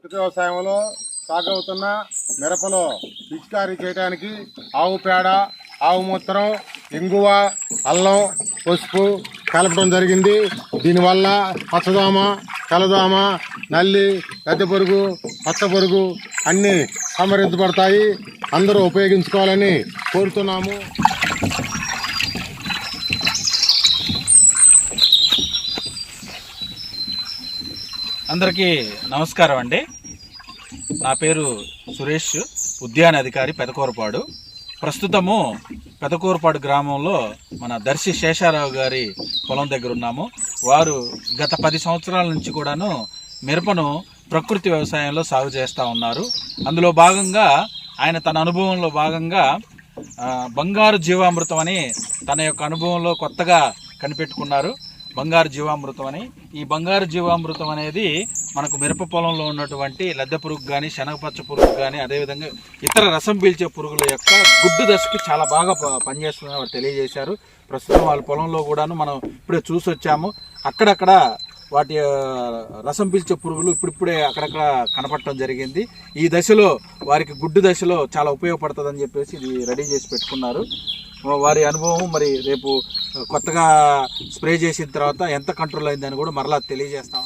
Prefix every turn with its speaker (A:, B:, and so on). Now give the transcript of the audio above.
A: ప్రకృతి వ్యవసాయంలో సాగవుతున్న మిరపలో పిచికారీ చేయడానికి ఆవు పేడ ఆవు మూత్రం ఇంగువ అల్లం పసుపు కలపడం జరిగింది. దీనివల్ల పచ్చదోమ తెల్లదోమ నల్లి పెద్ద పురుగు పచ్చ పురుగు అన్నీ సంహరించబడతాయి. అందరూ ఉపయోగించుకోవాలని కోరుతున్నాము.
B: అందరికీ నమస్కారం అండి. నా పేరు సురేష్ ఉద్యాన అధికారి పెదకూరపాడు. ప్రస్తుతము పెదకూరపాడు గ్రామంలో మన దర్శి శేషారావు గారి పొలం దగ్గర ఉన్నాము. వారు గత పది సంవత్సరాల నుంచి కూడాను మిరపను ప్రకృతి వ్యవసాయంలో సాగు చేస్తూ ఉన్నారు. అందులో భాగంగా ఆయన తన అనుభవంలో భాగంగా బంగారు జీవామృతం అని తన యొక్క అనుభవంలో కొత్తగా కనిపెట్టుకున్నారు. బంగారు జీవామృతం అని. ఈ బంగారు జీవామృతం అనేది మనకు మిరప పొలంలో ఉన్నటువంటి లద్దె పురుగు కానీ శనగపచ్చ పురుగు కానీ అదేవిధంగా ఇతర రసం పీల్చే పురుగుల యొక్క గుడ్డు దశకు చాలా బాగా ప- పనిచేస్తుందని వారు తెలియజేశారు. ప్రస్తుతం వాళ్ళ పొలంలో కూడాను మనం ఇప్పుడే చూసి వచ్చాము అక్కడక్కడ వాటి రసం పీల్చే పురుగులు ఇప్పుడిప్పుడే అక్కడక్కడ కనపడటం జరిగింది. ఈ దశలో వారికి గుడ్డు దశలో చాలా ఉపయోగపడుతుందని చెప్పేసి ఇది రెడీ చేసి పెట్టుకున్నారు. వారి అనుభవం మరి రేపు కొత్తగా స్ప్రే చేసిన తర్వాత ఎంత కంట్రోల్ అయిందని కూడా మరలా తెలియజేస్తా